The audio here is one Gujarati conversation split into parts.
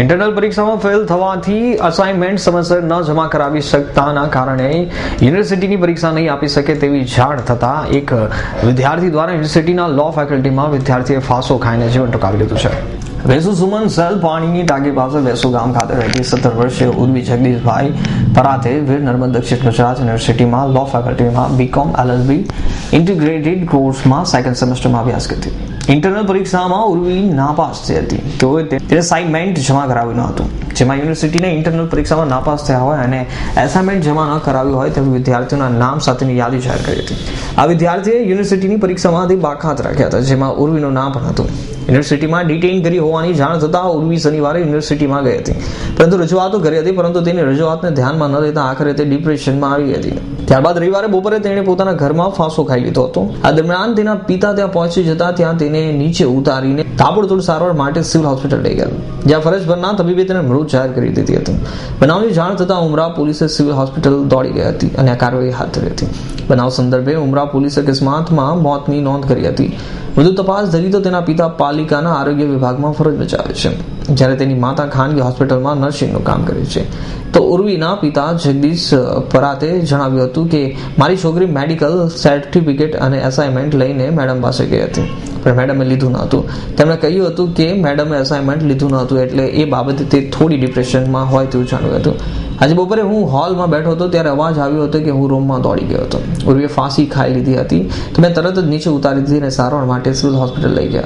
ઇન્ટરનલ પરીક્ષામાં ફેલ થવાથી અસાઇનમેન્ટ સમયસર ન જમા કરાવી શકતાના કારણે યુનિવર્સિટીની પરીક્ષા નહીં આપી શકે તેવી જાણ થતા એક વિદ્યાર્થી દ્વારા યુનિવર્સિટીના લો ફેકલ્ટીમાં વિદ્યાર્થીએ ફાંસો ખાઈને જીવન ટકાવી લીધું છે. વેસુ સુમન સેલ પાણીની ટાંકી પાસે વેસુ ગામ ખાતે રહેતી સત્તર વર્ષીય ઉર્વી જગદીશભાઈ પરાતે વીર નર્મદ દક્ષિણ ગુજરાત યુનિવર્સિટીમાં લો ફેકલ્ટીમાં બીકોમ એલએલબી ઇન્ટિગ્રેટેડ કોર્સમાં સેકન્ડ સેમેસ્ટરમાં અભ્યાસ કરતી. ઇન્ટરનલ પરીક્ષામાં ઉર્વી નાપાસ થઈ હતી. તેઓએ તેને સાઇમેન્ટ જમા કરાવ્યું ન હતું. જેમાં યુનિવર્સિટીને ઇન્ટરનલ પરીક્ષામાં નાપાસ થયા હોય અને એસાઇનમેન્ટ જમા ન કરાવ્યું હોય તેમ વિદ્યાર્થીઓના નામ સાથેની યાદી જાહેર કરી હતી. આ વિદ્યાર્થીએ યુનિવર્સિટીની પરીક્ષામાંથી બાકાત રાખ્યા હતા, જેમાં ઉર્વીનું નામ પણ હતું. યુનિવર્સિટીમાં ડિટેઇન કરી હોવાની જાણ થતાં ઉર્વી શનિવારે યુનિવર્સિટીમાં ગઈ હતી. પરંતુ રજૂઆતો કરી હતી, પરંતુ તેની રજૂઆતને ધ્યાનમાં ન લેતા આખરે તે ડિપ્રેશનમાં આવી હતી. ત્યારબાદ રવિવારે બપોરે તેણે પોતાના ઘરમાં ફાંસો ખાઈ લીધો હતો. આ દરમિયાન તેના પિતા ત્યાં પહોંચી જતા ત્યાં તેને નીચે ઉતારીને તાબડતોડ સારવાર માટે સિવિલ હોસ્પિટલ લઈ ગયા. જ્યાં ફરજ પરના તબીબે તેને મૃત જાહેર કરી દીધી હતી. બનાવની જાણ થતાં ઉમરા પોલીસે સિવિલ હોસ્પિટલ દોડી ગઈ હતી અને આ કાર્યવાહી હાથ ધરી હતી. બનાવ સંદર્ભે ઉમરા પોલીસે અકસ્માતમાં મોતની નોંધ કરી હતી. વધુ તપાસ ધરી તો તેના પિતા પાલિકાના આરોગ્ય વિભાગમાં ફરજ બજાવે છે. જ્યારે તેની માતા ખાનગી હોસ્પિટલમાં નર્સિંગનું કામ કરે છે. તો ઉર્વીના પિતા જગદીશ પરાતે જણાવ્યું હતું કે, મારી છોકરી મેડિકલ સર્ટિફિકેટ અને એસાઇનમેન્ટ લઈને મેડમ પાસે ગઈ હતી, પણ મેડમે લીધું ન હતું. તેમણે કહ્યું હતું કે, મેડમે અસાઇનમેન્ટ લીધું ન હતું એટલે એ બાબતે તે થોડી ડિપ્રેશનમાં હોય તેવું જાણ્યું હતું. આજે બપોરે હું હોલમાં બેઠો હતો ત્યારે અવાજ આવ્યો હતો કે હું રૂમમાં દોડી ગયો હતો. ઉર્વીએ ફાંસી ખાઈ લીધી હતી. તો મેં તરત જ નીચે ઉતારી દીધી અને સારવાર માટે સિવિલ હોસ્પિટલ લઈ ગયા.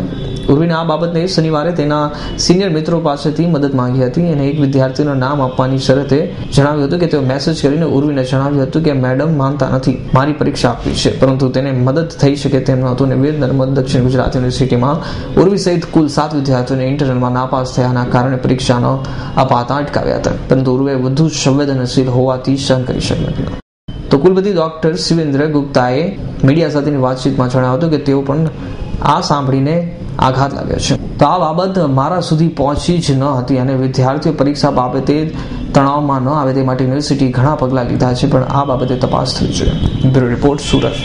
ઉર્વીને આ બાબતને શનિવારે તેના સિનિયર મિત્રો પાસેથી મદદ માંગી હતી અને એક વિદ્યાર્થીનું નામ આપવાની શરતે જણાવ્યું હતું કે તેઓ મેસેજ કરીને ઉર્વીને જણાવ્યું હતું કે, મેડમ, માનતા નથી. મારી પરીક્ષા આપવી છે. પરંતુ તેને મદદ થઈ શકે તેમ ન હતું અને વેદ નર્મદ દક્ષિણ ગુજરાત યુનિવર્સિટીમાં ઉર્વી સહિત કુલ સાત વિદ્યાર્થીઓને ઇન્ટરનલમાં નાપાસ થયાના કારણે પરીક્ષાનો અપાતા અટકાવ્યા હતા. પરંતુ ઉર્વે વધુ સંવેદનશીલ હોવાથી સહન કરી શક્યો તો કુલપતિ ડોક્ટર શિવેન્દ્ર ગુપ્તાએ મીડિયા સાથેની વાતચીતમાં જણાવ્યું હતું કે, તેઓ પણ આ સાંભળીને આઘાત લાગ્યો છે. તો આ બાબત મારા સુધી પહોંચી જ ન હતી અને વિદ્યાર્થીઓ પરીક્ષા બાબતે તણાવમાં ન આવે તે માટે યુનિવર્સિટી ઘણા પગલાં લીધા છે, પણ આ બાબતે તપાસ થઈ છે. Bureau report Surat.